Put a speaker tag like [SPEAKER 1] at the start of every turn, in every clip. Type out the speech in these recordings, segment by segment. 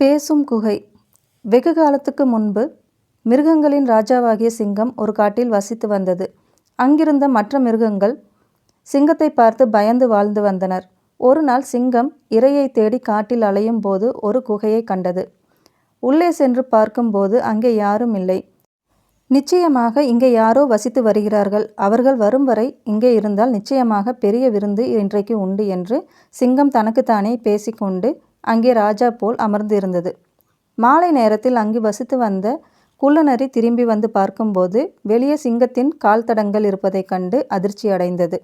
[SPEAKER 1] பேசும் குகை. வெகு காலத்துக்கு முன்பு மிருகங்களின் ராஜாவாகிய சிங்கம் ஒரு காட்டில் வசித்து வந்தது. அங்கிருந்த மற்ற மிருகங்கள் சிங்கத்தை பார்த்து பயந்து வாழ்ந்து வந்தனர். ஒரு நாள் சிங்கம் இரையை தேடி காட்டில் அலையும் போது ஒரு குகையை கண்டது. உள்ளே சென்று பார்க்கும்போது அங்கே யாரும் இல்லை. நிச்சயமாக இங்கே யாரோ வசித்து வருகிறார்கள். அவர்கள் வரும் வரை இங்கே இருந்தால் நிச்சயமாக பெரிய விருந்து இன்றைக்கு உண்டு என்று சிங்கம் தனக்குத்தானே பேசிக்கொண்டு அங்கே ராஜா போல் அமர்ந்திருந்தது. மாலை நேரத்தில் அங்கு வசித்து வந்த குள்ளநரி திரும்பி வந்து பார்க்கும்போது வெளியே சிங்கத்தின் கால் தடங்கள் இருப்பதைக் கண்டு அதிர்ச்சி அடைந்தது.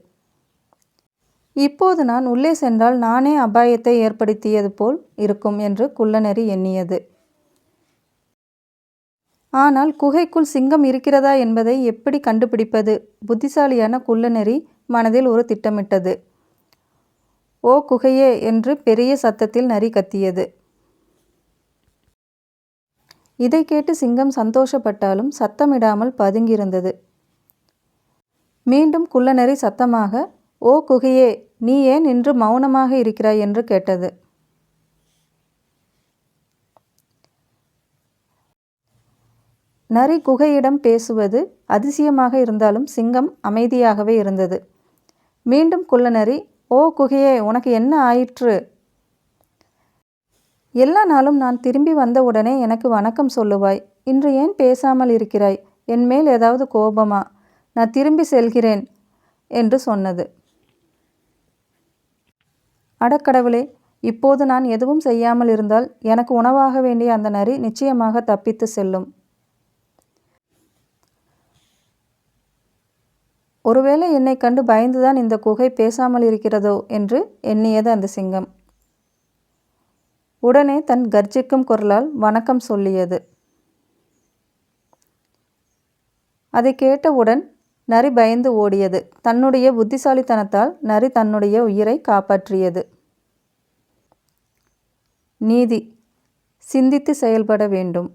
[SPEAKER 1] இப்போது நான் உள்ளே சென்றால் நானே அபாயத்தை ஏற்படுத்தியது போல் இருக்கும் என்று குள்ளநரி எண்ணியது. ஆனால் குகைக்குள் சிங்கம் இருக்கிறதா என்பதை எப்படி கண்டுபிடிப்பது? புத்திசாலியான குள்ளநெறி மனதில் ஒரு திட்டமிட்டது. ஓ குகையே என்று பெரிய சத்தத்தில் நரி கத்தியது. இதை கேட்டு சிங்கம் சந்தோஷப்பட்டாலும் சத்தமிடாமல் பதுங்கியிருந்தது. மீண்டும் குள்ளநரி சத்தமாக ஓ குகையே நீ ஏன் இன்று மௌனமாக இருக்கிறாய்? என்று கேட்டது. நரி குகையிடம் பேசுவது அதிசயமாக இருந்தாலும் சிங்கம் அமைதியாகவே இருந்தது. மீண்டும் குள்ளநரி ஓ குகையே உனக்கு என்ன ஆயிற்று? எல்லா நாளும் நான் திரும்பி வந்தவுடனே எனக்கு வணக்கம் சொல்லுவாய். இன்று ஏன் பேசாமல் இருக்கிறாய்? என் மேல் ஏதாவது கோபமா? நான் திரும்பி செல்கிறேன் என்று சொன்னது. அடக்கடவுளே இப்போது நான் எதுவும் செய்யாமல் இருந்தால் எனக்கு உணவாக வேண்டிய அந்த நரி நிச்சயமாக தப்பித்து செல்லும். ஒருவேளை என்னை கண்டு பயந்துதான் இந்த குகை பேசாமல் இருக்கிறதோ என்று எண்ணியது அந்த சிங்கம். உடனே தன் கர்ஜிக்கும் குரலால் வணக்கம் சொல்லியது. அதை கேட்டவுடன் நரி பயந்து ஓடியது. தன்னுடைய புத்திசாலித்தனத்தால் நரி தன்னுடைய உயிரை காப்பாற்றியது. நீதி சிந்தித்து செயல்பட வேண்டும்.